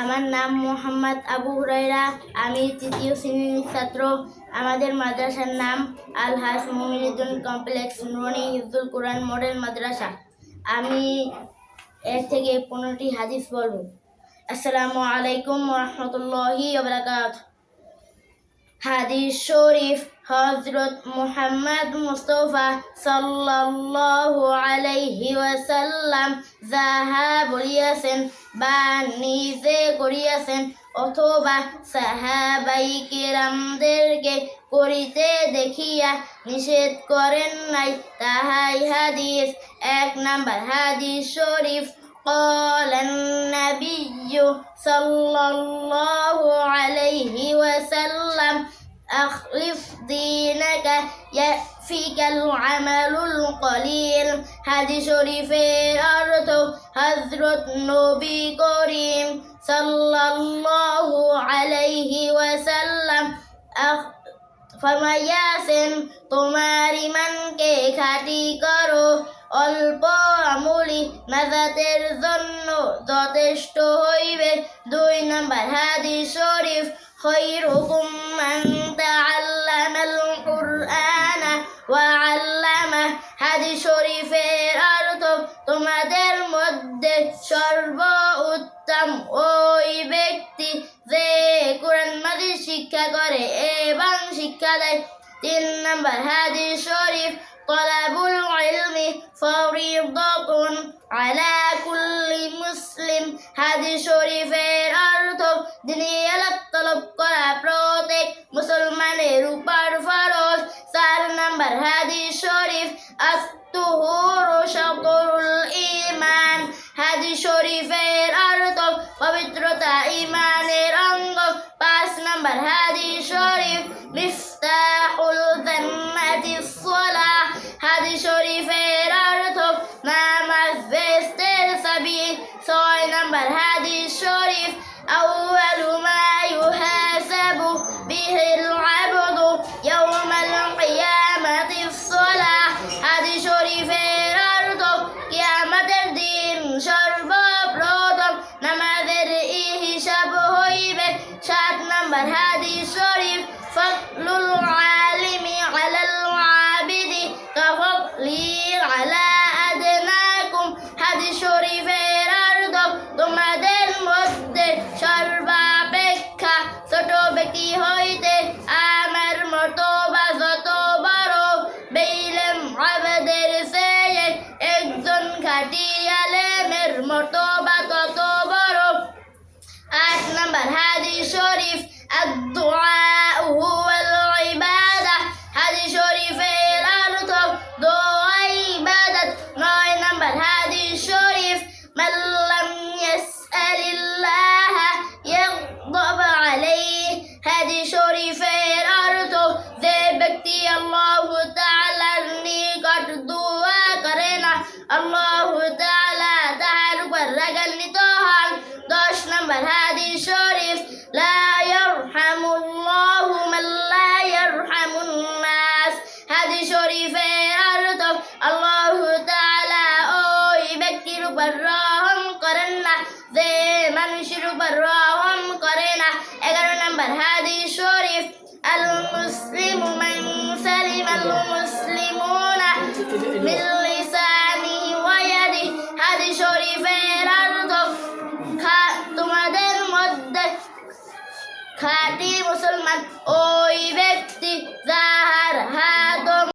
আমার নাম মোহাম্মদ আবু হুরাইরা আমি তৃতীয় শ্রেণির ছাত্র। আমাদের মাদ্রাসার নাম আল হাস মুমিনুদ্দিন কমপ্লেক্স রনি হিফজুল কোরআন মডেল মাদ্রাসা। আমি এর থেকে পনেরোটি হাদিস বলব। আসসালামু আলাইকুম রহমতুল্লাহি বারাকাত হাদিস শরীফ হজরত মুহাম্মদ মুস্তফা সাল্লাল্লাহু আলাইহি ওয়াসাল্লাম যাহা বলিয়াছেন বা নিজে করিয়াছেন অথবা সাহাবাই কেরামদেরকে করিতে দেখিয়া নিষেধ করেন নাই তাহাই হাদিস এক নাম্বার হাদিস শরীফ قال النبي صلى الله عليه وسلم أخلف دينك يأفك العمل القليل হাদিস শরীফের অর্থ হজরত নবী করিম সাল্লাল্লাহু আলাইহি ওয়াসাল্লাম আখ- ফরমাইয়াছেন তোমার ইমানকে খাঁটি করো অল্প আমলি নাজাতের জন্য যথেষ্ট হইবে দুই নম্বর হাদিস শরীফ خيركم من تعلم القرآن وعلمه হাদিস শরীফের অর্থ তোমাদের মধ্যে সর্ব উত্তম ওই ব্যক্তি যে কোরআন মাজিদ শিক্ষা করে এবং শিক্ষা দেয় তিন নম্বর হাদিস শরীফ তলাবুল ইলমি ফরিদাতুন আলা কুল্লি মুসলিম হাদিস শরীফের অর্থ দিনী তলব করা প্রত্যেক মুসলমানের উপর ফরজ চার নম্বর হাদিস শরীফ আত্মহুর শতরুল ইমান হাদিস শরীফের অর্থ পবিত্রতা ইমানের অঙ্গ পাঁচ নম্বর হাদিস শরীফ মিফতাহুল والهدي الشريف أول ما يحاسب به العبد number هذه شريف الدعاء هو الغ... শরীফের অর্থ আল্লাহ তাআলা ওই ব্যক্তির উপর রহম করেন না, যে মানুষের উপর রহম করে না। এগারো নম্বর হাদিস শরীফ আল মুসলিম সালিম আল মুসলিমুনা মিন খা- তোমাদের মধ্যে খাঁটি মুসলমান ওই ব্যক্তি